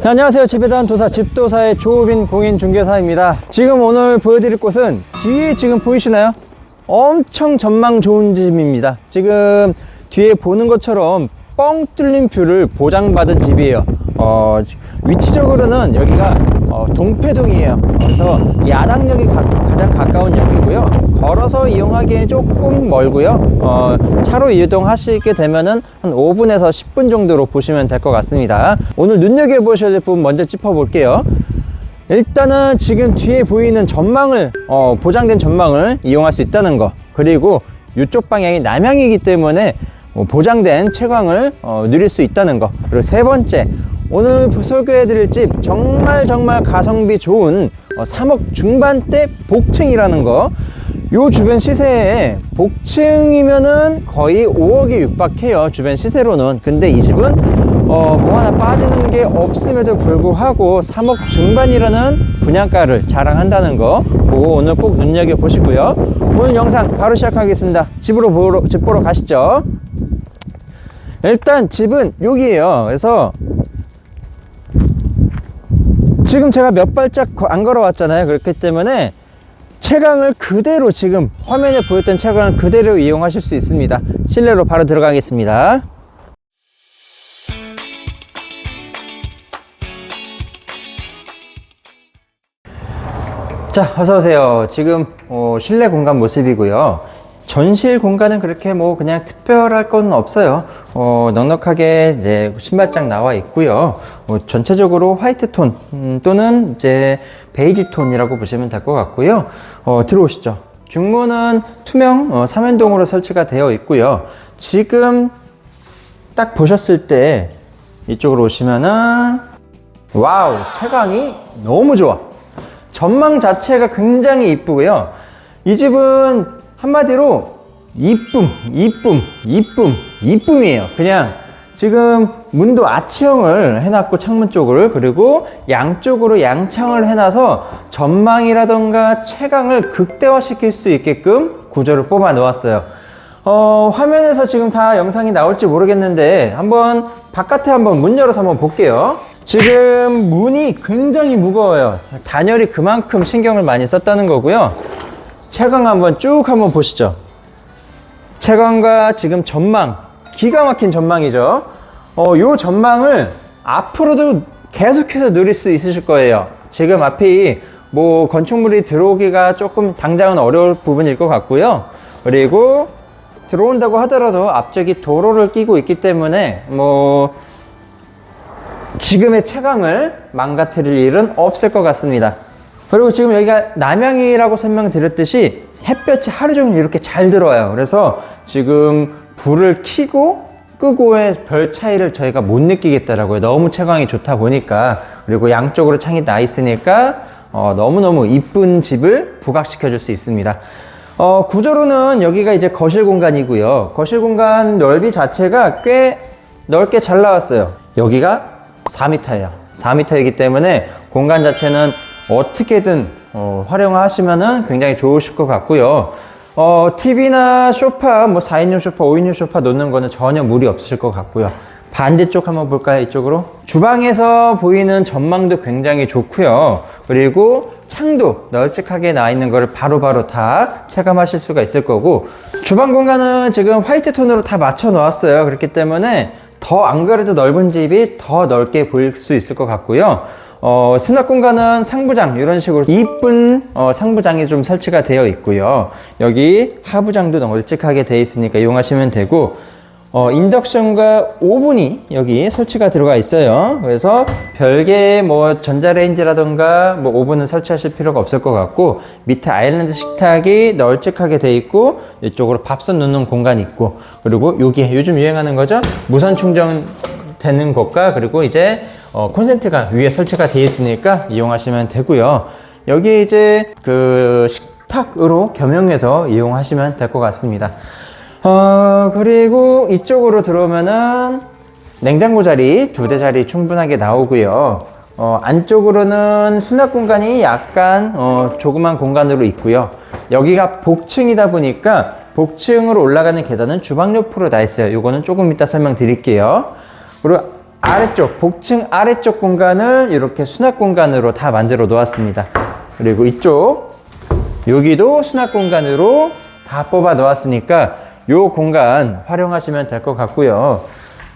네, 안녕하세요. 집에대한 도사 집도사의 조우빈 공인중개사입니다. 지금 오늘 보여드릴 곳은 뒤에 지금 보이시나요? 엄청 전망 좋은 집입니다. 지금 뒤에 보는 것처럼 뻥 뚫린 뷰를 보장받은 집이에요. 어, 위치적으로는 여기가 어, 동패동이에요. 그래서 야당역이 가, 장 가까운 역이고요. 걸어서 이용 하기에 조금 멀고요. 어, 차로 이동하시게 되면은 한 5분에서 10분 정도로 보시면 될 것 같습니다. 오늘 눈여겨보셔야 될 부분 먼저 짚어볼게요. 일단은 지금 뒤에 보이는 전망을 어, 보장된 전망을 이용할 수 있다는 거 그리고 이쪽 방향이 남향이기 때문에 어, 보장된 채광을 어, 누릴 수 있다는 거 그리고 세 번째 오늘 소개해드릴 집 정말 정말 가성비 좋은 어, 3억 중반대 복층이라는 거. 요 주변 시세에 복층이면은 거의 5억이 육박해요. 주변 시세로는. 근데 이 집은 어, 뭐 하나 빠지는 게 없음에도 불구하고 3억 중반이라는 분양가를 자랑한다는 거 그거 오늘 꼭 눈여겨 보시고요. 오늘 영상 바로 시작하겠습니다. 집으로 보러, 집 보러 가시죠. 일단 집은 여기에요. 그래서 지금 제가 몇 발짝 거- 안 걸어왔잖아요. 그렇기 때문에 채광을 그대로 지금 화면에 보였던 채광을 그대로 이용하실 수 있습니다. 실내로 바로 들어가겠습니다. 자, 어서 오세요. 지금 어, 실내 공간 모습이고요. 전실 공간은 그렇게 뭐 그냥 특별할 건 없어요. 어, 넉넉하게 이제 신발장 나와 있고요. 어, 전체적으로 화이트 톤 음, 또는 이제 베이지 톤이라고 보시면 될 것 같고요. 어, 들어오시죠. 중문은 투명 어, 삼연동으로 설치가 되어 있고요. 지금 딱 보셨을 때 이쪽으로 오시면은 와우 채광이 너무 좋아. 전망 자체가 굉장히 이쁘고요. 이 집은 한마디로 이쁨, 이쁨, 이쁨, 이쁨이에요. 그냥 지금 문도 아치형을 해놨고 창문 쪽을 그리고 양쪽으로 양창을 해놔서 전망이라던가 채광을 극대화시킬 수 있게끔 구조를 뽑아 놓았어요. 어, 화면에서 지금 다 영상이 나올지 모르겠는데 한번 바깥에 한번 문 열어서 한번 볼게요. 지금 문이 굉장히 무거워요. 단열이 그만큼 신경을 많이 썼다는 거고요. 채광 한번 쭉 한번 보시죠. 채광과 지금 전망, 기가 막힌 전망이죠. 어, 요 전망을 앞으로도 계속해서 누릴 수 있으실 거예요. 지금 앞이 뭐 건축물이 들어오기가 조금 당장은 어려울 부분일 것 같고요. 그리고 들어온다고 하더라도 앞쪽이 도로를 끼고 있기 때문에 뭐 지금의 채광을 망가뜨릴 일은 없을 것 같습니다. 그리고 지금 여기가 남향이라고 설명드렸듯이 햇볕이 하루 종일 이렇게 잘 들어와요. 그래서 지금 불을 켜고 끄고의 별 차이를 저희가 못 느끼겠더라고요. 너무 채광이 좋다 보니까. 그리고 양쪽으로 창이 나 있으니까 어, 너무너무 이쁜 집을 부각시켜 줄 수 있습니다. 어, 구조로는 여기가 이제 거실 공간이고요. 거실 공간 넓이 자체가 꽤 넓게 잘 나왔어요. 여기가 4m예요. 4m이기 때문에 공간 자체는 어떻게든 어, 활용하시면은 굉장히 좋으실 것 같고요. 어, TV나 소파, 뭐 4인용 소파, 5인용 소파 놓는 거는 전혀 무리 없으실 것 같고요. 반대쪽 한번 볼까요? 이쪽으로. 주방에서 보이는 전망도 굉장히 좋고요. 그리고 창도 널찍하게 나 있는 거를 바로바로 다 체감하실 수가 있을 거고 주방 공간은 지금 화이트 톤으로 다 맞춰 놓았어요. 그렇기 때문에 더 안 그래도 넓은 집이 더 넓게 보일 수 있을 것 같고요. 어, 수납 공간은 상부장 이런 식으로 이쁜 어, 상부장이 좀 설치가 되어 있고요. 여기 하부장도 널찍하게 되어 있으니까 이용하시면 되고 어, 인덕션과 오븐이 여기 설치가 들어가 있어요. 그래서 별개 뭐 전자레인지라던가 뭐 오븐은 설치하실 필요가 없을 것 같고 밑에 아일랜드 식탁이 널찍하게 돼 있고 이쪽으로 밥솥 넣는 공간이 있고 그리고 여기 요즘 유행하는 거죠. 무선 충전 되는 것과 그리고 이제 어, 콘센트가 위에 설치가 되어 있으니까 이용하시면 되고요. 여기 이제 그 식탁으로 겸용해서 이용하시면 될 것 같습니다. 어, 그리고 이쪽으로 들어오면은 냉장고 자리 두 대 자리 충분하게 나오고요. 어, 안쪽으로는 수납 공간이 약간 어, 조그만 공간으로 있고요. 여기가 복층이다 보니까 복층으로 올라가는 계단은 주방 옆으로 다 있어요. 이거는 조금 이따 설명드릴게요. 그리고 아래쪽, 복층 아래쪽 공간을 이렇게 수납 공간으로 다 만들어 놓았습니다. 그리고 이쪽, 여기도 수납 공간으로 다 뽑아 놓았으니까 이 공간 활용하시면 될 것 같고요.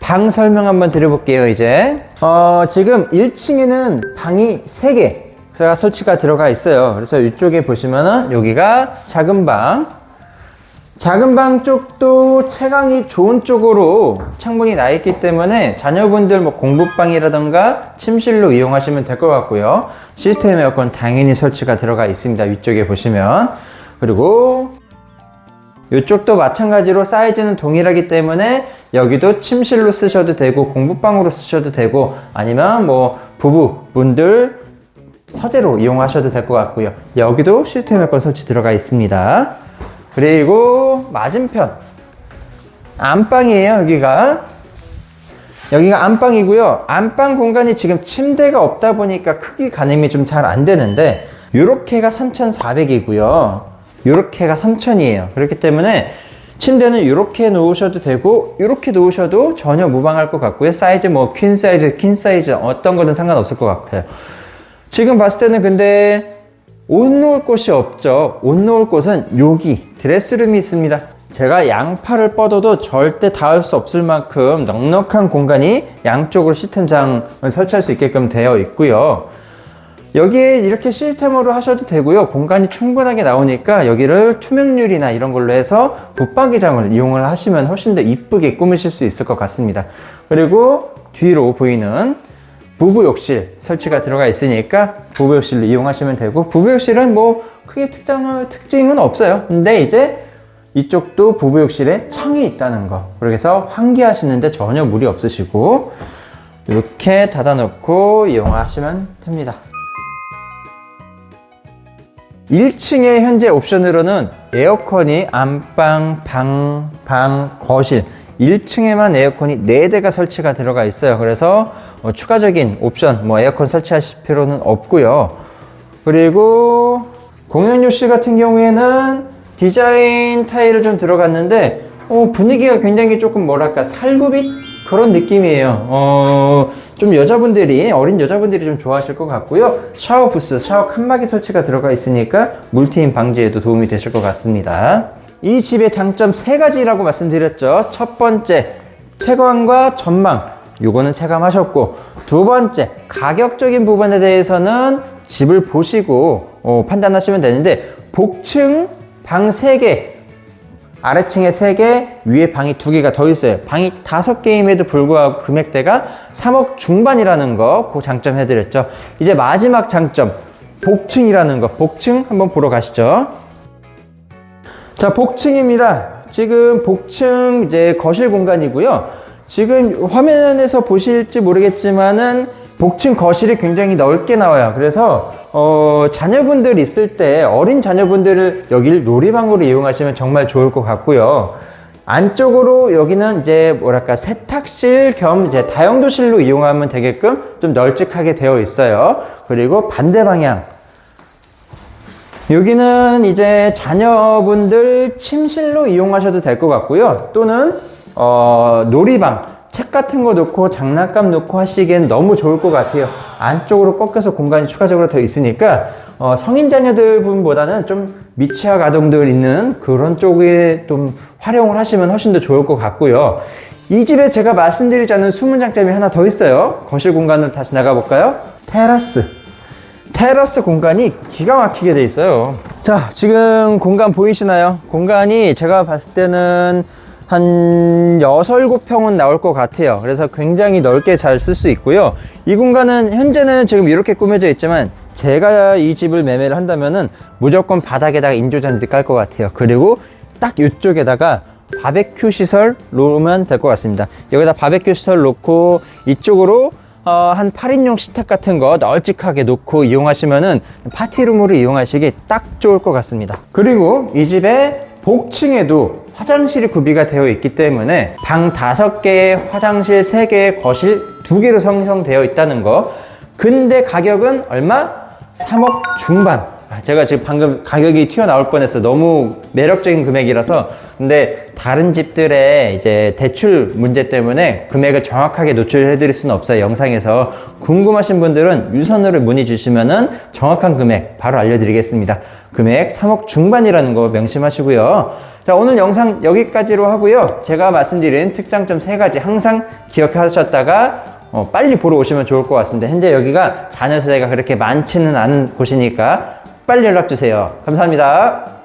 방 설명 한번 드려볼게요, 이제. 어, 지금 1층에는 방이 3개가 설치가 들어가 있어요. 그래서 이쪽에 보시면은 여기가 작은 방, 작은 방 쪽도 채광이 좋은 쪽으로 창문이 나 있기 때문에 자녀분들 뭐 공부방이라던가 침실로 이용하시면 될 것 같고요. 시스템 에어컨 당연히 설치가 들어가 있습니다. 위쪽에 보시면. 그리고 이쪽도 마찬가지로 사이즈는 동일하기 때문에 여기도 침실로 쓰셔도 되고 공부방으로 쓰셔도 되고 아니면 뭐 부부분들 서재로 이용하셔도 될 것 같고요. 여기도 시스템 에어컨 설치 들어가 있습니다. 그리고 맞은편. 안방이에요 여기가. 여기가 안방이고요. 안방 공간이 지금 침대가 없다 보니까 크기 가늠이 좀 잘 안 되는데 요렇게가 3,400이고요. 요렇게가 3,000이에요. 그렇기 때문에 침대는 이렇게 놓으셔도 되고 이렇게 놓으셔도 전혀 무방할 것 같고요. 사이즈 뭐 퀸 사이즈 퀸 사이즈 어떤 거든 상관없을 것 같아요. 지금 봤을 때는 근데 옷 놓을 곳이 없죠. 옷 놓을 곳은 여기 드레스룸이 있습니다. 제가 양팔을 뻗어도 절대 닿을 수 없을 만큼 넉넉한 공간이 양쪽으로 시스템장을 설치할 수 있게끔 되어 있고요. 여기에 이렇게 시스템으로 하셔도 되고요. 공간이 충분하게 나오니까 여기를 투명률이나 이런 걸로 해서 붙박이장을 이용을 하시면 훨씬 더 이쁘게 꾸미실 수 있을 것 같습니다. 그리고 뒤로 보이는 부부 욕실 설치가 들어가 있으니까 부부 욕실로 이용하시면 되고 부부 욕실은 뭐 크게 특장을 특징은 없어요. 근데 이제 이쪽도 부부 욕실에 창이 있다는 거. 그래서 환기하시는데 전혀 무리 없으시고 이렇게 닫아놓고 이용하시면 됩니다. 1층에 현재 옵션으로는 에어컨이 안방, 방, 방, 거실 1층에만 에어컨이 4대가 설치가 들어가 있어요. 그래서 어, 추가적인 옵션, 뭐 에어컨 설치하실 필요는 없고요. 그리고 공연 요실 같은 경우에는 디자인 타일을 좀 들어갔는데 어, 분위기가 굉장히 조금 뭐랄까 살구빛 그런 느낌이에요. 어, 좀 여자분들이 어린 여자분들이 좀 좋아하실 것 같고요. 샤워 부스, 샤워 칸막이 설치가 들어가 있으니까 물트임 방지에도 도움이 되실 것 같습니다. 이 집의 장점 세 가지라고 말씀드렸죠. 첫 번째, 채광과 전망. 요거는 체감하셨고, 두 번째, 가격적인 부분에 대해서는 집을 보시고 어, 판단하시면 되는데, 복층 방 3개, 아래층에 3개, 위에 방이 2개가 더 있어요. 방이 5개임에도 불구하고 금액대가 3억 중반이라는 거, 그 장점 해드렸죠. 이제 마지막 장점, 복층이라는 거. 복층 한번 보러 가시죠. 자, 복층입니다. 지금 복층 이제 거실 공간이고요. 지금 화면에서 보실지 모르겠지만은 복층 거실이 굉장히 넓게 나와요. 그래서 어, 자녀분들 있을 때 어린 자녀분들을 여기를 놀이방으로 이용하시면 정말 좋을 것 같고요. 안쪽으로 여기는 이제 뭐랄까 세탁실 겸 이제 다용도실로 이용하면 되게끔 좀 널찍하게 되어 있어요. 그리고 반대 방향 여기는 이제 자녀분들 침실로 이용하셔도 될 것 같고요. 또는 어, 놀이방, 책 같은 거 놓고 장난감 놓고 하시기엔 너무 좋을 것 같아요. 안쪽으로 꺾여서 공간이 추가적으로 더 있으니까 어, 성인 자녀들 분보다는 좀 미취학 아동들 있는 그런 쪽에 좀 활용을 하시면 훨씬 더 좋을 것 같고요. 이 집에 제가 말씀드리지 않은 숨은 장점이 하나 더 있어요. 거실 공간으로 다시 나가볼까요? 테라스. 테라스 공간이 기가 막히게 돼 있어요. 자, 지금 공간 보이시나요? 공간이 제가 봤을 때는 한 6, 7평은 나올 것 같아요. 그래서 굉장히 넓게 잘 쓸 수 있고요. 이 공간은 현재는 지금 이렇게 꾸며져 있지만 제가 이 집을 매매를 한다면은 무조건 바닥에다가 인조잔디 깔 것 같아요. 그리고 딱 이쪽에다가 바베큐 시설 놓으면 될 것 같습니다. 여기다 바베큐 시설 놓고 이쪽으로 어, 한 8인용 식탁 같은 거 널찍하게 놓고 이용하시면은 파티룸으로 이용하시기 딱 좋을 것 같습니다. 그리고 이 집에 복층에도 화장실이 구비가 되어 있기 때문에 방 5개, 화장실 3개, 거실 2개로 형성되어 있다는 거. 근데 가격은 얼마? 3억 중반. 아, 제가 지금 방금 가격이 튀어나올 뻔했어요. 너무 매력적인 금액이라서. 근데 다른 집들의 이제 대출 문제 때문에 금액을 정확하게 노출해 드릴 수는 없어요. 영상에서. 궁금하신 분들은 유선으로 문의 주시면은 정확한 금액 바로 알려드리겠습니다. 금액 3억 중반이라는 거 명심하시고요. 자, 오늘 영상 여기까지로 하고요. 제가 말씀드린 특장점 세 가지 항상 기억하셨다가 어, 빨리 보러 오시면 좋을 것 같습니다. 현재 여기가 자녀 세대가 그렇게 많지는 않은 곳이니까 빨리 연락 주세요. 감사합니다.